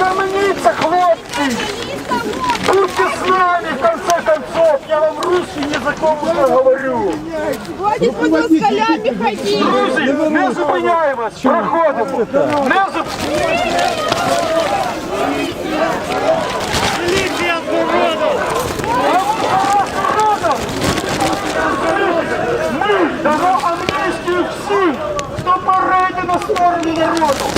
Угомоніться, хлопцы! Будьте с нами, в конце концов! Я вам русский незаконно говорю! Хватит по москалями ходить! Друзі, не зупиняємось! Проходимо! Не зупиняємось! Поліція з народом! Ми дамо амністію всім, хто перейде на сторону народу!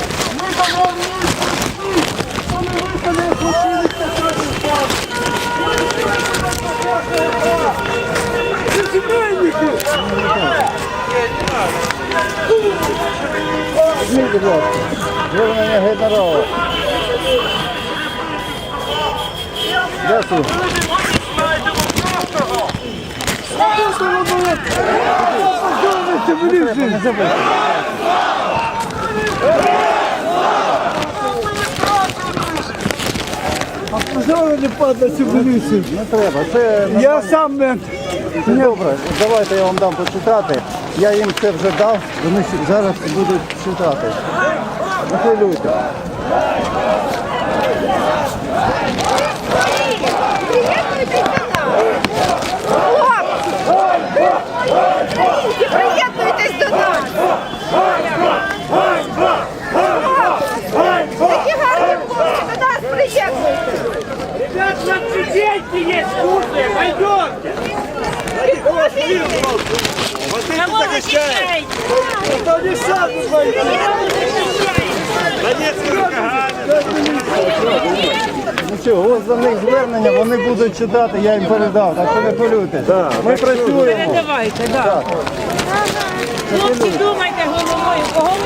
Візьміть, будь ласка, звернення генерала. Дякую. Не забудьте. Зараз не падає цю міліцію. Не треба. Це Я сам мент. добре. Давайте я вам дам почитати. Я їм це вже дав. Вони ще- зараз будуть читати. Не хвилюйте. Хлопці, приєднуйтесь до нас. Такі гарні хлопці, до нас приєднуйтесь. Ребят, на студенты есть вкусные, пойдемте! Кого защищаете? Ну що, ось за них звернення, вони будуть читати, я їм передав, так що не полюйте. Ми працюємо. Передавайте, так. Хлопці, думайте головою, кого